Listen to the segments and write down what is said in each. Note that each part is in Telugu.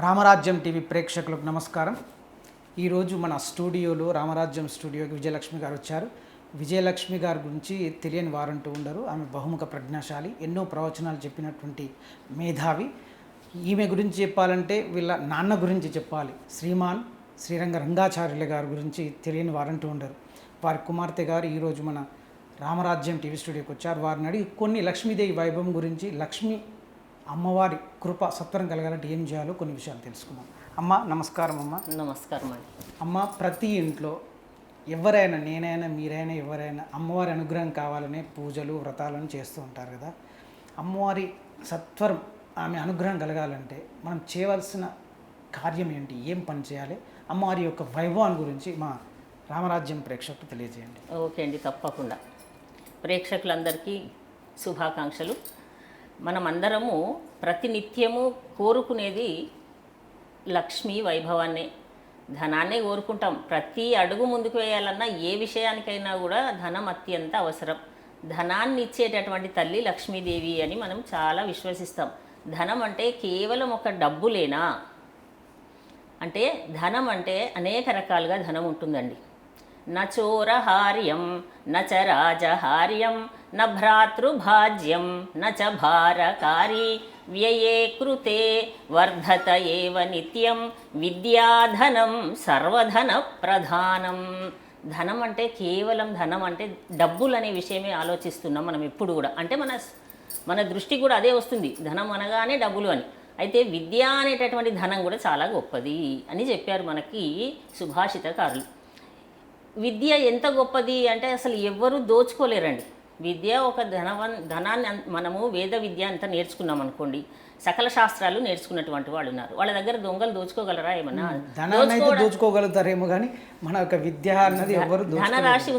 రామరాజ్యం టీవీ ప్రేక్షకులకు నమస్కారం. ఈరోజు మన స్టూడియోలో రామరాజ్యం స్టూడియోకి విజయలక్ష్మి గారు వచ్చారు. విజయలక్ష్మి గారి గురించి తెలియని వారంటూ ఉండరు. ఆమె బహుముఖ ప్రజ్ఞాశాలి ఎన్నో ప్రవచనాలు చెప్పినటువంటి మేధావి. ఈమె గురించి చెప్పాలంటే వీళ్ళ నాన్న గురించి చెప్పాలి. శ్రీమాన్ శ్రీరంగ రంగాచార్యుల గారి గురించి తెలియని వారంటూ ఉండరు. వారి కుమార్తె గారు ఈరోజు మన రామరాజ్యం టీవీ స్టూడియోకి వచ్చారు. వారిని అడిగి కొన్ని లక్ష్మీదేవి వైభవం గురించి లక్ష్మి అమ్మవారి కృప సత్వరం కలగాలంటే ఏం చేయాలో కొన్ని విషయాలు తెలుసుకుందాం. అమ్మ నమస్కారం అమ్మ. నమస్కారం అండి. అమ్మ ప్రతి ఇంట్లో ఎవరైనా నేనైనా మీరైనా ఎవరైనా అమ్మవారి అనుగ్రహం కావాలనే పూజలు వ్రతాలను చేస్తూ ఉంటారు కదా. అమ్మవారి సత్వరం ఆమె అనుగ్రహం కలగాలంటే మనం చేయవలసిన కార్యం ఏంటి? ఏం పని చేయాలి? అమ్మవారి యొక్క వైభవాన్ని గురించి మా రామరాజ్యం ప్రేక్షకులు తెలియజేయండి. ఓకే అండి తప్పకుండా. ప్రేక్షకులందరికీ శుభాకాంక్షలు. మనమందరము ప్రతినిత్యము కోరుకునేది లక్ష్మీ వైభవాన్ని. ధనాన్నే కోరుకుంటాం. ప్రతి అడుగు ముందుకు వేయాలన్నా ఏ విషయానికైనా కూడా ధనం అత్యంత అవసరం. ధనాన్ని ఇచ్చేటటువంటి తల్లి లక్ష్మీదేవి అని మనం చాలా విశ్వసిస్తాం. ధనం అంటే కేవలం ఒక డబ్బులేనా అంటే ధనం అంటే అనేక రకాలుగా ధనం ఉంటుందండి. న చోరహార్యం న చ రాజహార్యం భ్రాతృభాజ్యం న చ భారకారి వ్యయే కృతే వర్ధత ఏవ నిత్యం విద్యాధనం సర్వధన ప్రధానం ధనం అంటే కేవలం ధనం అంటే డబ్బులు అనే విషయమే ఆలోచిస్తున్నాం మనం ఎప్పుడు కూడా. అంటే మన మన దృష్టి కూడా అదే వస్తుంది. ధనం అనగానే డబ్బులు అని. అయితే విద్య అనేటటువంటి ధనం కూడా చాలా గొప్పది అని చెప్పారు మనకి సుభాషితకారులు. విద్య ఎంత గొప్పది అంటే అసలు ఎవ్వరూ దోచుకోలేరండి. విద్య ఒక ధనవన్ ధనాన్ని మనము వేద విద్య అంతా నేర్చుకున్నాం అనుకోండి సకల శాస్త్రాలు నేర్చుకున్నటువంటి వాళ్ళు ఉన్నారు. వాళ్ళ దగ్గర దొంగలు దోచుకోగలరా ఏమన్నా? దోచుకోగలుగుతారేమో కానీ మన యొక్క విద్య అన్నది ఎవరు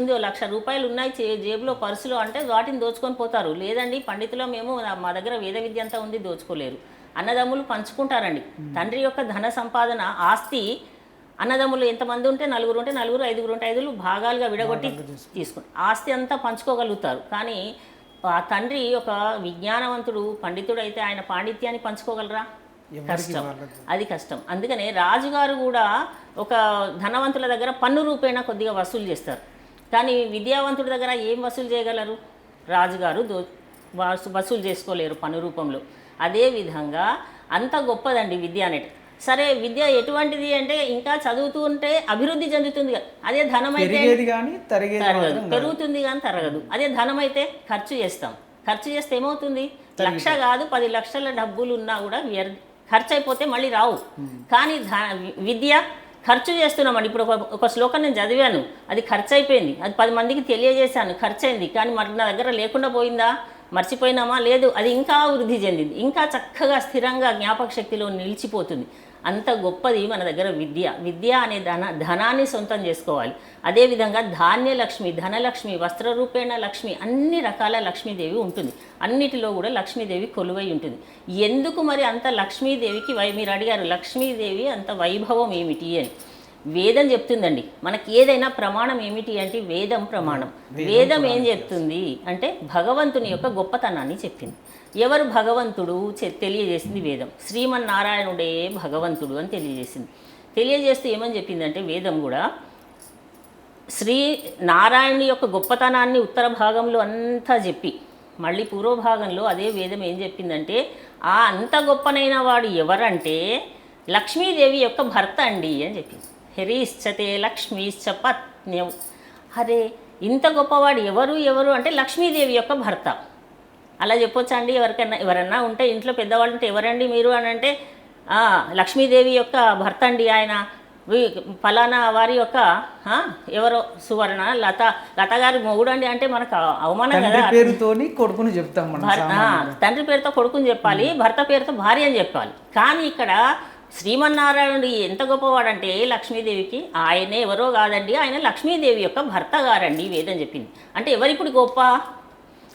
ఉంది లక్ష రూపాయలు ఉన్నాయి జేబులో పర్సులో అంటే వాటిని దోచుకొని పోతారు. లేదండి పండితులో మేము మా దగ్గర వేద విద్య అంతా ఉంది దోచుకోలేరు. అన్నదమ్ములు పంచుకుంటారండి. తండ్రి యొక్క ధన సంపాదన ఆస్తి అన్నదమ్ములు ఎంతమంది ఉంటే నలుగురు ఉంటే నలుగురు ఐదుగురు ఉంటే ఐదుగురు భాగాలుగా విడగొట్టి తీసుకుని ఆస్తి అంతా పంచుకోగలుగుతారు. కానీ ఆ తండ్రి ఒక విజ్ఞానవంతుడు పండితుడు అయితే ఆయన పాండిత్యాన్ని పంచుకోగలరా? కష్టం. అది కష్టం. అందుకనే రాజుగారు కూడా ఒక ధనవంతుల దగ్గర పన్ను రూపేణా కొద్దిగా వసూలు చేస్తారు. కానీ విద్యావంతుడి దగ్గర ఏం వసూలు చేయగలరు? రాజుగారు దో వసు- వసూలు చేసుకోలేరు పన్ను రూపంలో. అదే విధంగా అంత గొప్పదండి విద్య అనేది సరే విద్య ఎటువంటిది అంటే ఇంకా చదువుతూ ఉంటే అభివృద్ధి చెందుతుంది. అదే ధనం అయితే తరిగేది పెరుగుతుంది కానీ తరగదు. అదే ధనం అయితే ఖర్చు చేస్తాం. ఖర్చు చేస్తే ఏమవుతుంది? లక్ష కాదు పది లక్షల డబ్బులు ఉన్నా కూడా వ్యర్- ఖర్చు అయిపోతే మళ్ళీ రావు. కానీ విద్య ఖర్చు చేస్తున్నామండి ఇప్పుడు ఒక ఒక శ్లోకం నేను చదివాను. అది ఖర్చు అయిపోయింది అది పది మందికి తెలియజేశాను. ఖర్చు అయింది కానీ మరి నా దగ్గర లేకుండా పోయిందా? మర్చిపోయినామా? లేదు. అది ఇంకా వృద్ధి చెందింది. ఇంకా చక్కగా స్థిరంగా జ్ఞాపక శక్తిలో నిలిచిపోతుంది. అంత గొప్పది మన దగ్గర విద్య. విద్య అనే ధన ధనాన్ని సొంతం చేసుకోవాలి. అదేవిధంగా ధాన్యలక్ష్మి ధనలక్ష్మి వస్త్రరూపేణ లక్ష్మి అన్ని రకాల లక్ష్మీదేవి ఉంటుంది. అన్నిటిలో కూడా లక్ష్మీదేవి కొలువై ఉంటుంది. ఎందుకు మరి అంత లక్ష్మీదేవికి వై మీరు అడిగారు లక్ష్మీదేవి అంత వైభవం ఏమిటి అని. వేదం చెప్తుందండి. మనకి ఏదైనా ప్రమాణం ఏమిటి అంటే వేదం ప్రమాణం. వేదం ఏం చెప్తుంది అంటే భగవంతుని యొక్క గొప్పతనాన్ని చెప్పింది. ఎవరు భగవంతుడు తెలియజేసింది వేదం. శ్రీమన్నారాయణుడే భగవంతుడు అని తెలియజేసింది. తెలియజేస్తే ఏమని చెప్పిందంటే వేదం కూడా శ్రీ నారాయణుని యొక్క గొప్పతనాన్ని ఉత్తర భాగంలో అంతా చెప్పి మళ్ళీ పూర్వ భాగంలో అదే వేదం ఏం చెప్పిందంటే ఆ అంత గొప్పనైన వాడు ఎవరంటే లక్ష్మీదేవి యొక్క భర్త అండి అని చెప్పింది. హెరీశ్చతే లక్ష్మీశ్చ పత్న్యం అరే ఇంత గొప్పవాడు ఎవరు ఎవరు అంటే లక్ష్మీదేవి యొక్క భర్త. అలా చెప్పొచ్చా అండి ఎవరికైనా ఎవరన్నా ఉంటే ఇంట్లో పెద్దవాళ్ళు ఉంటే ఎవరండి మీరు అని అంటే "ఆ, లక్ష్మీదేవి యొక్క భర్త అండి ఆయన. ఫలానా వారి యొక్క ఎవరో సువర్ణ లత లత గారి మొగుడు అండి అంటే మనకు అవ- అవమానం కదా. పేరుతోని కొడుకుని చెప్తాం తండ్రి పేరుతో కొడుకుని చెప్పాలి భర్త పేరుతో భార్య అని చెప్పాలి. కానీ ఇక్కడ శ్రీమన్నారాయణుడు ఎంత గొప్పవాడంటే లక్ష్మీదేవికి ఆయనే ఎవరో కాదండి ఆయన లక్ష్మీదేవి యొక్క భర్త గారండి వేదం చెప్పింది. అంటే ఎవరిప్పుడు గొప్ప?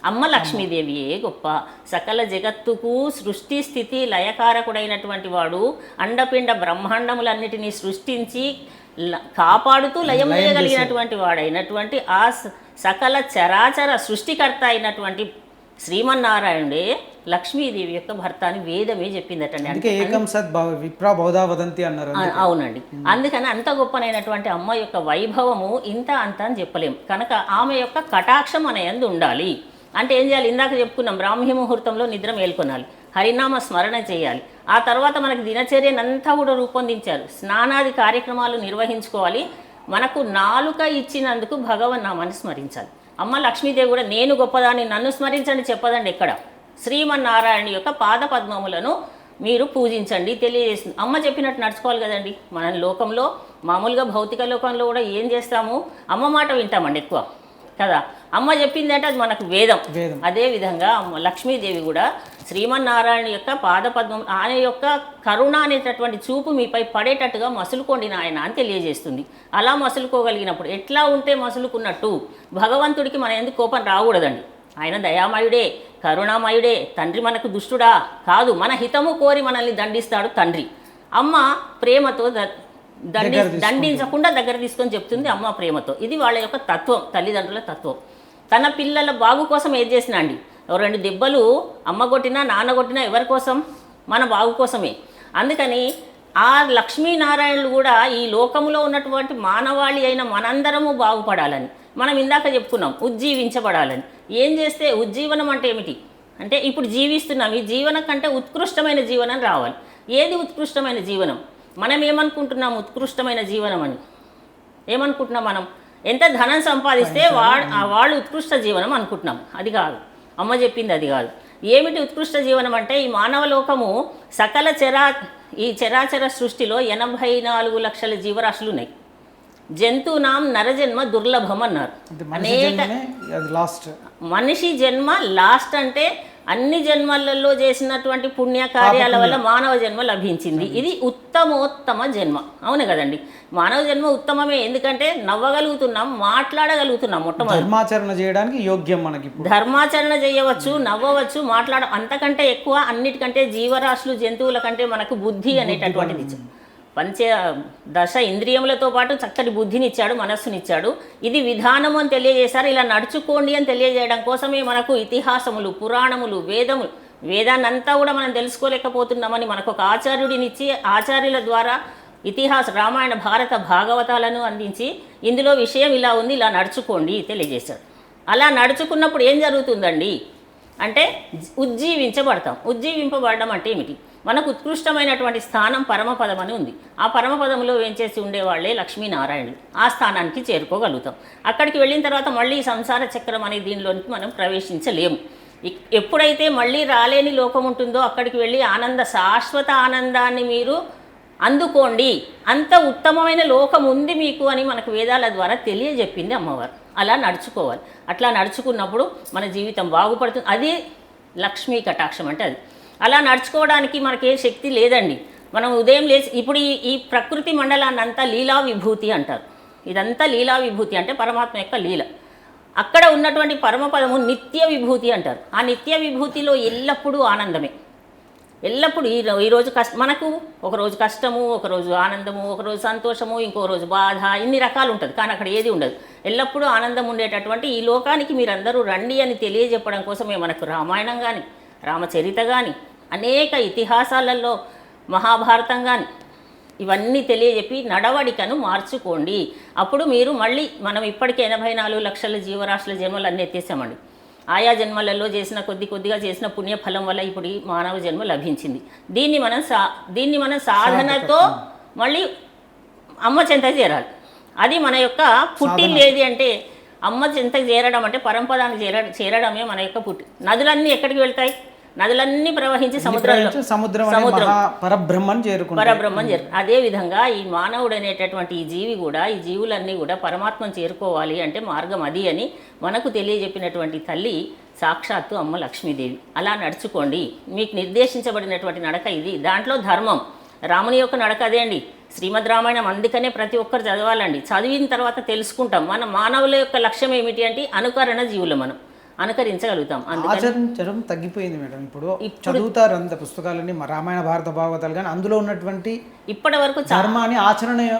అమ్మ లక్ష్మీదేవియే గొప్ప. సకల జగత్తుకు సృష్టి స్థితి లయకారకుడైనటువంటి వాడు అండపిండ బ్రహ్మాండములన్నిటినీ సృష్టించి కాపాడుతూ లయం చేయగలిగినటువంటి వాడైనటువంటి ఆ సకల చరాచర సృష్టికర్త అయినటువంటి శ్రీమన్నారాయణుడే లక్ష్మీదేవి యొక్క భర్త అని వేదమే చెప్పిందటండి. అందుకే ఏకం విప్రా వదంతి అన్నారు అవునండి. అందుకని అంత గొప్పనైనటువంటి అమ్మ యొక్క వైభవము ఇంత అంత అని చెప్పలేం. కనుక ఆమె యొక్క కటాక్షం అనే యందు ఉండాలి. అంటే ఏం చేయాలి? ఇందాక చెప్పుకున్నాం బ్రాహ్మీ ముహూర్తంలో నిద్ర మేల్కొనాలి. హరినామ స్మరణ చేయాలి. ఆ తర్వాత మనకు దినచర్యనంతా కూడా రూపొందించారు. స్నానాది కార్యక్రమాలు నిర్వహించుకోవాలి. మనకు నాలుక ఇచ్చినందుకు భగవన్ నామాన్ని స్మరించాలి. అమ్మ లక్ష్మీదేవి కూడా నేను గొప్పదాన్ని నన్ను స్మరించండి చెప్పదండి ఎక్కడ? శ్రీమన్నారాయణ యొక్క పాద పద్మములను మీరు పూజించండి తెలియజేస్తుంది. అమ్మ చెప్పినట్టు నడుచుకోవాలి కదండి. మన లోకంలో మామూలుగా భౌతిక లోకంలో కూడా ఏం చేస్తాము? అమ్మ మాట వింటామండి ఎక్కువ. కదా? అమ్మ చెప్పిందంటే అది మనకు వేదం. వేదం. అదే విధంగా అమ్మ లక్ష్మీదేవి కూడా శ్రీమన్నారాయణ యొక్క పాదపద్మం ఆయన యొక్క కరుణ అనేటటువంటి చూపు మీపై పడేటట్టుగా మసులుకోండి నాయన అని తెలియజేస్తుంది. అలా మసులుకోగలిగినప్పుడు ఎట్లా ఉంటే మసులుకున్నట్టు భగవంతుడికి మన ఎందుకు కోపం రాకూడదండి? ఆయన దయామయుడే కరుణామయుడే తండ్రి మనకు దుష్టుడా కాదు మన హితము కోరి మనల్ని దండిస్తాడు తండ్రి. అమ్మ ప్రేమతో ద- దండి. దండించకుండా దగ్గర తీసుకొని చెప్తుంది అమ్మ ప్రేమతో. ఇది వాళ్ళ యొక్క తత్వం తల్లిదండ్రుల తత్వం. తన పిల్లల బాగు కోసం ఏం చేసినా అండి రెండు దెబ్బలు అమ్మ కొట్టినా నాన్న కొట్టినా ఎవరి కోసం? మన బాగు కోసమే. అందుకని ఆ లక్ష్మీనారాయణులు కూడా ఈ లోకములో ఉన్నటువంటి మానవాళి అయిన మనందరము బాగుపడాలని మనం ఇందాక చెప్పుకున్నాం ఉజ్జీవించబడాలని. ఏం చేస్తే ఉజ్జీవనం అంటే ఏమిటి? అంటే ఇప్పుడు జీవిస్తున్నాం ఈ జీవనం కంటే ఉత్కృష్టమైన జీవనం రావాలి. ఏది ఉత్కృష్టమైన జీవనం? మనం ఏమనుకుంటున్నాం ఉత్కృష్టమైన జీవనం అని? ఏమనుకుంటున్నాం మనం? ఎంత ధనం సంపాదిస్తే వాడు వాళ్ళు ఉత్కృష్ట జీవనం అనుకుంటున్నాం. అది కాదు. అమ్మ చెప్పింది అది కాదు. ఏమిటి ఉత్కృష్ట జీవనం అంటే? ఈ మానవ లోకము సకల చరా ఈ చరాచర సృష్టిలో ఎనభై నాలుగు లక్షల జీవరాశులు ఉన్నాయి. జంతువునాం నరజన్మ దుర్లభం అన్నారు. లాస్ట్. మనిషి జన్మ లాస్ట్ అంటే అన్ని జన్మలలో చేసినటువంటి పుణ్య కార్యాల వల్ల మానవ జన్మ లభించింది. ఇది ఉత్తమోత్తమ జన్మ. అవును కదండి? మానవ జన్మ ఉత్తమమే. ఎందుకంటే నవ్వగలుగుతున్నాం మాట్లాడగలుగుతున్నాం మొట్టమొదటి. ధర్మాచరణ చేయడానికి యోగ్యం మనకి ధర్మాచరణ చేయవచ్చు నవ్వవచ్చు మాట్లాడ అంతకంటే ఎక్కువ అన్నిటికంటే జీవరాశులు జంతువుల కంటే మనకు బుద్ధి అనేటటువంటిది. పంచ దశ ఇంద్రియములతో పాటు చక్కటి బుద్ధినిచ్చాడు మనస్సునిచ్చాడు. ఇది విధానము అని తెలియజేశారు. ఇలా నడుచుకోండి అని తెలియజేయడం కోసమే మనకు ఇతిహాసములు పురాణములు వేదములు వేదాన్ని అంతా కూడా మనం తెలుసుకోలేకపోతున్నామని మనకు ఒక ఆచార్యుడినిచ్చి ఆచార్యుల ద్వారా ఇతిహాస రామాయణ భారత భాగవతాలను అందించి ఇందులో విషయం ఇలా ఉంది ఇలా నడుచుకోండి తెలియజేశాడు. అలా నడుచుకున్నప్పుడు ఏం జరుగుతుందండి? అంటే ఉజ్జీవించబడతాం. ఉజ్జీవింపబడడం అంటే ఏమిటి? మనకు ఉత్కృష్టమైనటువంటి స్థానం పరమపదం అని ఉంది. ఆ పరమపదంలో వేంచేసి ఉండేవాళ్ళే లక్ష్మీనారాయణులు. ఆ స్థానానికి చేరుకోగలుగుతాం. అక్కడికి వెళ్ళిన తర్వాత మళ్ళీ సంసార చక్రం అనే దీనిలోనికి మనం ప్రవేశించలేము. ఎప్పుడైతే మళ్ళీ రాలేని లోకం ఉంటుందో అక్కడికి వెళ్ళి ఆనంద శాశ్వత ఆనందాన్ని మీరు అందుకోండి. అంత ఉత్తమమైన లోకం ఉంది మీకు అని మనకు వేదాల ద్వారా తెలియజెప్పింది అమ్మవారు. అలా నడుచుకోవాలి. అట్లా నడుచుకున్నప్పుడు మన జీవితం బాగుపడుతుంది. అది లక్ష్మీ కటాక్షం అంటే అది. అలా నడుచుకోవడానికి మనకే శక్తి లేదండి. మనం ఉదయం లేచి ఇప్పుడు ఈ ఈ ప్రకృతి మండలాన్ని అంతా లీలా విభూతి అంటారు. ఇదంతా లీలా విభూతి అంటే పరమాత్మ యొక్క లీల. అక్కడ ఉన్నటువంటి పరమపదము నిత్య విభూతి అంటారు. ఆ నిత్య విభూతిలో ఎల్లప్పుడూ ఆనందమే. ఎల్లప్పుడూ ఈ ఈరోజు కష్ట మనకు ఒకరోజు కష్టము ఒకరోజు ఆనందము ఒకరోజు సంతోషము ఇంకో రోజు బాధ ఇన్ని రకాలు ఉంటుంది. కానీ అక్కడ ఏది ఉండదు. ఎల్లప్పుడూ ఆనందం ఉండేటటువంటి ఈ లోకానికి మీరందరూ రండి అని తెలియజెప్పడం కోసమే మనకు రామాయణం కానీ రామచరిత కానీ అనేక ఇతిహాసాలలో మహాభారతం కానీ ఇవన్నీ తెలియజెప్పి నడవడికను మార్చుకోండి. అప్పుడు మీరు మళ్ళీ మనం ఇప్పటికే ఎనభై నాలుగు లక్షల జీవరాశుల జన్మలు అన్నీ ఎత్తేసామండి. ఆయా జన్మలలో చేసిన కొద్ది కొద్దిగా చేసిన పుణ్యఫలం వల్ల ఇప్పుడు ఈ మానవ జన్మ లభించింది. దీన్ని మనం సా దీన్ని మనం సాధనతో మళ్ళీ అమ్మ చెంత చేరాలి. అది మన యొక్క పుట్టిల్లు ఏది అంటే అమ్మ చెంతకు చేరడం అంటే పరంపదానికి చేర చేరడమే మన యొక్క పుట్టి. నదులన్నీ ఎక్కడికి వెళ్తాయి? నదులన్నీ ప్రవహించి సముద్రంలో సముద్రం సముద్రం. మహా పరబ్రహ్మని చేరుకుంటారు పరబ్రహ్మం చేరు అదే విధంగా ఈ మానవుడు అనేటటువంటి ఈ జీవి కూడా ఈ జీవులన్నీ కూడా పరమాత్మను చేరుకోవాలి అంటే మార్గం అది అని మనకు తెలియజెప్పినటువంటి తల్లి సాక్షాత్తు అమ్మ లక్ష్మీదేవి. అలా నడుచుకోండి. మీకు నిర్దేశించబడినటువంటి నడక ఇది. దాంట్లో ధర్మం. రాముని యొక్క నడక అదే అండి. శ్రీమద్ రామాయణం అందుకనే ప్రతి ఒక్కరు చదవాలండి. చదివిన తర్వాత తెలుసుకుంటాం. మన మానవుల యొక్క లక్ష్యం ఏమిటి అంటే అనుకరణ జీవులు మనం. అనుకరించగలుగుతాం. ఆచరించడం తగ్గిపోయింది మేడం. ఇప్పుడు చదువుతారు అంత పుస్తకాలని రామాయణ భారత భాగవతాలు కానీ అందులో ఉన్నటువంటి ఇప్పటి వరకు ధర్మాన్ని ఆచరణ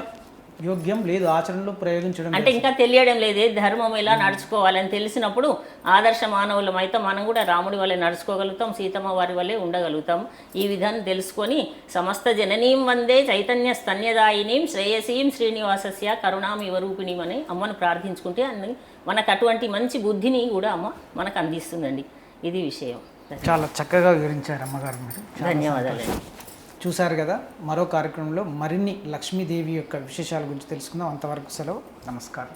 యోగ్యం లేదు ఆచరణలో ప్రయోగించడం అంటే ఇంకా తెలియడం లేదు ఏ ధర్మం ఎలా నడుచుకోవాలని తెలిసినప్పుడు ఆదర్శ మానవులం అయితే మనం కూడా రాముడి వల్లే నడుచుకోగలుగుతాం సీతమ్మ వారి వల్లే ఉండగలుగుతాం. ఈ విధానం తెలుసుకొని సమస్త జననీం వందే చైతన్య స్తన్యదాయినీం శ్రేయసీం శ్రీనివాసస్య కరుణామివ రూపిణీం అని అమ్మను ప్రార్థించుకుంటే అన్ని మనకు అటువంటి మంచి బుద్ధిని కూడా అమ్మ మనకు అందిస్తుందండి. ఇది విషయం. చాలా చక్కగా వివరించారు అమ్మగారు మీరు. ధన్యవాదాలండి చూశారు కదా మరో కార్యక్రమంలో మరిన్ని లక్ష్మీదేవి యొక్క విశేషాల గురించి తెలుసుకుందాం. అంతవరకు సెలవు. నమస్కారం.